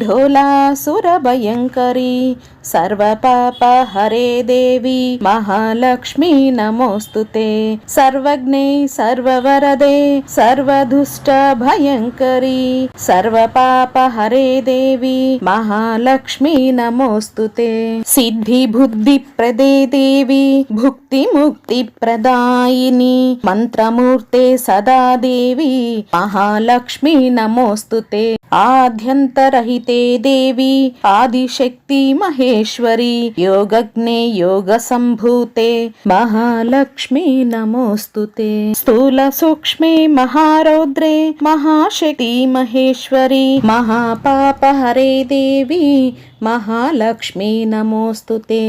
ढोलासुरभयङ्करी सर्वपापहरे देवी महालक्ष्मी नमोऽस्तु ते सर्वज्ञे सर्ववरदे सर्वदुष्टभयङ्करी सर्वपापहरे देवी महालक्ष्मी नमोऽस्तु ते सिद्धिबुद्धिप्रदे देवी भुक्तिमुक्तिप्रदायिनी मन्त्रमूर्ते सदा देवी महालक्ष्मी नमोऽस्तु ते ఆద్యంతరహితే దేవి ఆదిశక్తి మహేశ్వరి యోగజ్ఞే యోగ సంభూతే మహాలక్ష్మి నమోస్తుతే. స్థూల సూక్ష్మే మహారౌద్రే మహాశక్తి మహేశ్వరి మహాపాపహరే దేవి మహాలక్ష్మి నమోస్తుతే.